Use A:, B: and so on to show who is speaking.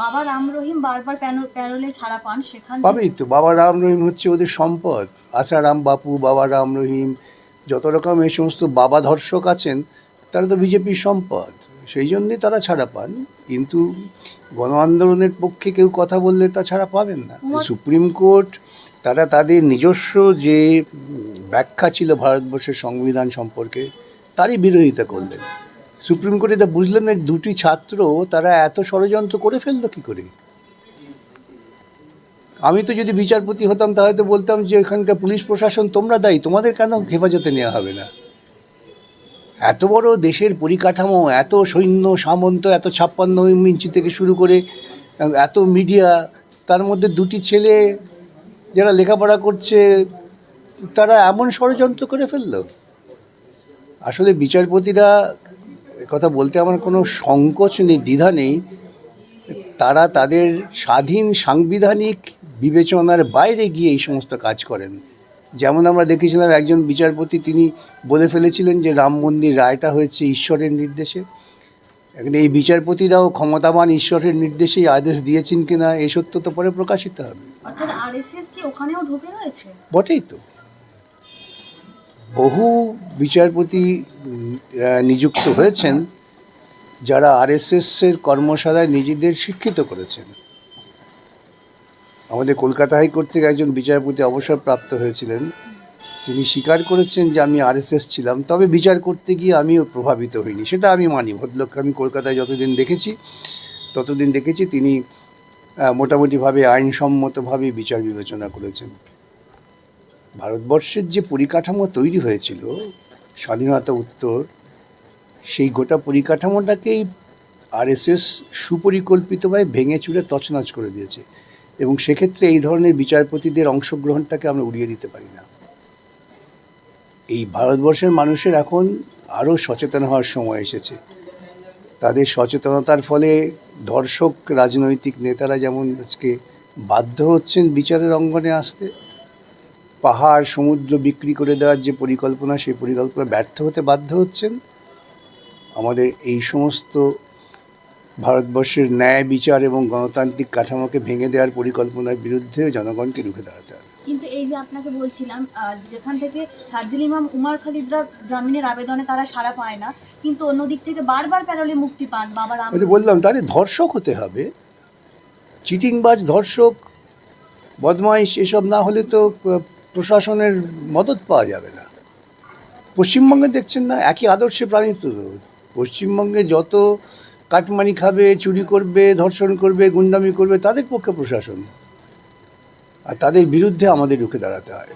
A: বাবা রাম রহিম বারবার প্যারোলে ছাড়া পান সেখান
B: পাবেই তো। বাবা রাম রহিম হচ্ছে ওদের সম্পদ। আশারাম বাপু বাবা রাম রহিম যত রকম এই সমস্ত বাবা ধর্ষক আছেন তারা তো বিজেপির সম্পদ। সেই জন্যে তারা ছাড়া পান। কিন্তু গণ আন্দোলনের পক্ষে কেউ কথা বললে তা ছাড়া পাবেন না। সুপ্রিম কোর্ট তারা তাদের নিজস্ব যে ব্যাখ্যা ছিল ভারতবর্ষের সংবিধান সম্পর্কে তারই বিরোধিতা করলেন। সুপ্রিম কোর্টে তা বুঝলেন না দুটি ছাত্র তারা এত ষড়যন্ত্র করে ফেলল কী করে? আমি তো যদি বিচারপতি হতাম তাহলে তো বলতাম যে এখানকার পুলিশ প্রশাসন তোমরা দায়ী, তোমাদের কেন হেফাজতে নেওয়া হবে না? এত বড় দেশের পরিকাঠামো, এত সৈন্য সামন্ত, এত ছাপ্পান্ন ইঞ্চি থেকে শুরু করে, এত মিডিয়া, তার মধ্যে দুটি ছেলে যারা লেখাপড়া করছে, তারা এমন ষড়যন্ত্র করে ফেলল? আসলে বিচারপতিরা কথা বলতে আমার কোনো সংকোচ নেই দ্বিধা নেই। তারা তাদের স্বাধীন সাংবিধানিক বিবেচনার বাইরে গিয়ে এই সমস্ত কাজ করেন। যেমন আমরা দেখেছিলাম একজন বিচারপতি তিনি বলে ফেলেছিলেন যে রাম মন্দির রায়টা হয়েছে ঈশ্বরের নির্দেশে। এখন এই বিচারপতিরাও ক্ষমতাবান ঈশ্বরের নির্দেশেই আদেশ দিয়েছেন কিনা এই সত্য তো পরে প্রকাশিত হবে। বটেই তো। বহু বিচারপতি নিযুক্ত হয়েছেন, যারা আরএসএসের কর্মশালায় নিজেদের শিক্ষিত করেছেন। আমাদের কলকাতা হাইকোর্ট থেকে একজন বিচারপতি অবসরপ্রাপ্ত হয়েছিলেন। তিনি স্বীকার করেছেন যে আমি আরএসএস ছিলাম, তবে বিচার করতে গিয়ে আমিও প্রভাবিত হইনি। সেটা আমি মানি, ভদ্রলোককে আমি কলকাতায় যতদিন দেখেছি, ততদিন দেখেছি তিনি মোটামুটিভাবে আইনসম্মতভাবে বিচার বিবেচনা করেছেন। ভারতবর্ষের যে পরিকাঠামো তৈরি হয়েছিল স্বাধীনতা উত্তর, সেই গোটা পরিকাঠামোটাকেই আরএসএস সুপরিকল্পিতভাবে ভেঙে চুরে তছনছ করে দিয়েছে এবং সেক্ষেত্রে এই ধরনের বিচারপতিদের অংশগ্রহণটাকে আমরা উড়িয়ে দিতে পারি না। এই ভারতবর্ষের মানুষের এখন আরও সচেতন হওয়ার সময় এসেছে। তাদের সচেতনতার ফলে ধর্ষক, রাজনৈতিক নেতারা যেমন আজকে বাধ্য হচ্ছেন বিচারের অঙ্গনে আসতে পাহাড় সমুদ্র বিক্রি করে দেওয়ার যে পরিকল্পনা সেই পরিকল্পনা ব্যর্থ হতে বাধ্য হচ্ছেন। আমাদের এই সমস্ত ভারতবর্ষের ন্যায় বিচার এবং গণতান্ত্রিক কাঠামোকে ভেঙে দেওয়ার পরিকল্পনার বিরুদ্ধে জনগণকে রুখে দাঁড়াতে হবে।
A: কিন্তু এই যে আপনাকে বলছিলাম যেখান থেকে সার্জিল ইমাম উমার খালিদরা জামিনের আবেদনে তারা সাড়া পায় না কিন্তু অন্যদিক থেকে বারবার প্যারোলে মুক্তি পান বাবা রাম।
B: আমি বললাম তাহলে ধর্ষক হতে হবে। চিটিংবাজ ধর্ষক বদমাইশ এসব না হলে তো প্রশাসনের মদত পাওয়া যাবে না। পশ্চিমবঙ্গে দেখছেন না, একই আদর্শে প্রাণিত তো। পশ্চিমবঙ্গে যত কাটমানি খাবে, চুরি করবে, ধর্ষণ করবে, গুন্ডামি করবে, তাদের পক্ষে প্রশাসন। আর তাদের বিরুদ্ধে আমাদের রুখে দাঁড়াতে হয়।